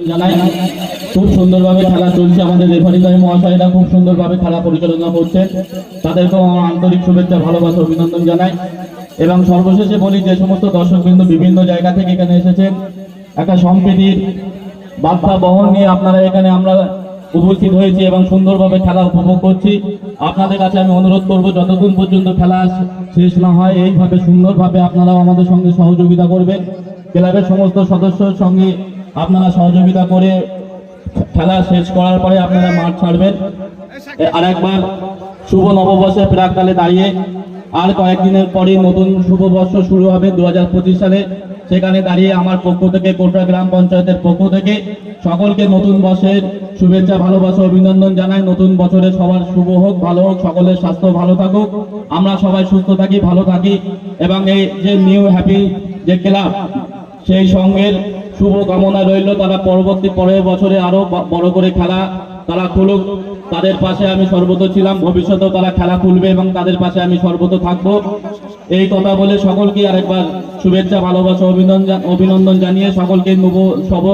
জানাই, খুব সুন্দরভাবে খেলা চলছে। আমাদের রেফারি ভাই মহাশয়রা খুব সুন্দরভাবে খেলা পরিচালনা করছেন। তাদেরকেও আমার আন্তরিক শুভেচ্ছা, ভালোবাসা, অভিনন্দন জানাই। এবং সর্বশেষে বলি, যে সমস্ত দর্শকবৃন্দ বিভিন্ন জায়গা থেকে এখানে এসেছেন, একটা সম্প্রীতির বার্তা বহন নিয়ে আপনারা এখানে আমরা উপস্থিত হয়েছি এবং সুন্দরভাবে খেলা উপভোগ করছি। আপনাদের কাছে আমি অনুরোধ করব, যতক্ষণ পর্যন্ত খেলা শেষ না হয়, এইভাবে সুন্দরভাবে আপনারাও আমাদের সঙ্গে সহযোগিতা করবেন। ক্লাবের সমস্ত সদস্যর সঙ্গে আপনারা সহযোগিতা করে খেলা শেষ করার পরে আপনারা মাঠ ছাড়বেন। এ- আরেকবার শুভ নববর্ষের প্রাককালে দাঁড়িয়ে আর কয়েকদিনের পরেই নতুন শুভ বর্ষ শুরু হবে দু হাজার পঁচিশ সালে। সেখানে দাঁড়িয়ে আমার পক্ষ থেকে কোটরা গ্রাম পঞ্চায়েতের পক্ষ থেকে সকলকে নতুন বর্ষের শুভেচ্ছা, ভালোবাসা, অভিনন্দন জানাই। নতুন বছরে সবার শুভ হোক, ভালো হোক, সকলের স্বাস্থ্য ভালো থাকুক। আমরা সবাই সুস্থ থাকি, ভালো থাকি এবং এই যে নিউ হ্যাপি যে ক্লাব, সেই সঙ্গের শুভ কামনা রইল। তারা পরবর্তী পরের বছরে আরও বড় করে খেলা তারা খুলুক। তাদের পাশে আমি সর্বত ছিলাম। ভবিষ্যতেও তারা খেলা খুলবে এবং তাদের পাশে আমি সর্বত থাকব। এই কথা বলে সকলকে আরেকবার শুভেচ্ছা, ভালোবাসা, অভিনন্দন অভিনন্দন জানিয়ে সকলকে নব সব